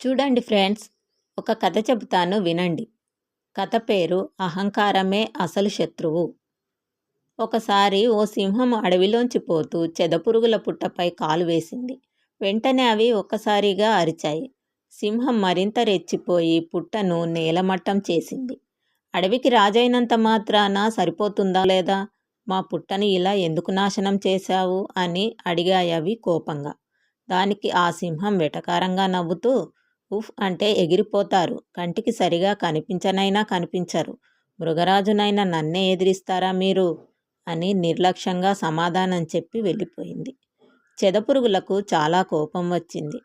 చూడండి ఫ్రెండ్స్ ఒక కథ చెబుతాను వినండి. కథ పేరు అహంకారమే అసలు శత్రువు. ఒకసారి ఓ సింహం అడవిలోంచి పోతూ చెదపురుగుల పుట్టపై కాలు వేసింది. వెంటనే అవి ఒక్కసారిగా అరిచాయి. సింహం మరింత రెచ్చిపోయి పుట్టను నేలమట్టం చేసింది. అడవికి రాజైనంత మాత్రాన సరిపోతుందా లేదా? మా పుట్టని ఇలా ఎందుకు నాశనం చేశావు? అని అడిగాయి అవి కోపంగా. దానికి ఆ సింహం వెటకారంగా నవ్వుతూ ఉఫ్ అంటే ఎగిరిపోతారు. కంటికి సరిగా కనిపించనైనా కనిపించరు. మృగరాజునైనా నన్నే ఎదిరిస్తారా మీరు? అని నిర్లక్ష్యంగా సమాధానం చెప్పి వెళ్ళిపోయింది. చెదపురుగులకు చాలా కోపం వచ్చింది.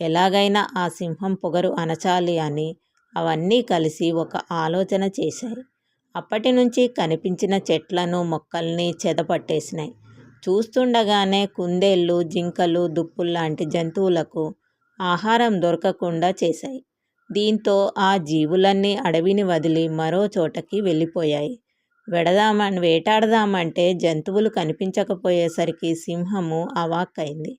ఎలాగైనా ఆ సింహం పొగరు అనచాలి అని అవన్నీ కలిసి ఒక ఆలోచన చేశాయి. అప్పటి నుంచి కనిపించిన చెట్లను మొక్కల్ని చెదపట్టేసినాయి. చూస్తుండగానే కుందేళ్ళు జింకలు దుప్పుల్లాంటి జంతువులకు ఆహారం దొరకకుండా చేశాయి. దీంతో ఆ జీవులన్నీ అడవిని వదిలి మరో చోటకి వెళ్ళిపోయాయి. వెడదామని వేటాడదామంటే జంతువులు కనిపించకపోయేసరికి సింహము అవాక్కైంది.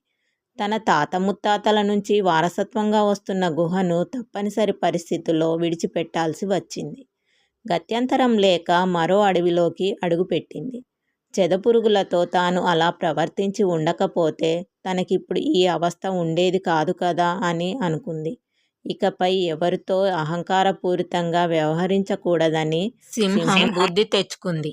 తన తాత ముత్తాతల నుంచి వారసత్వంగా వస్తున్న గుహను తప్పనిసరి పరిస్థితుల్లో విడిచిపెట్టాల్సి వచ్చింది. గత్యంతరం లేక మరో అడవిలోకి అడుగుపెట్టింది. చెదపురుగులతో తాను అలా ప్రవర్తించి ఉండకపోతే తనకిప్పుడు ఈ అవస్థ ఉండేది కాదు కదా అని అనుకుంది. ఇకపై ఎవరితో అహంకారపూరితంగా వ్యవహరించకూడదని సింహం బుద్ధి తెచ్చుకుంది.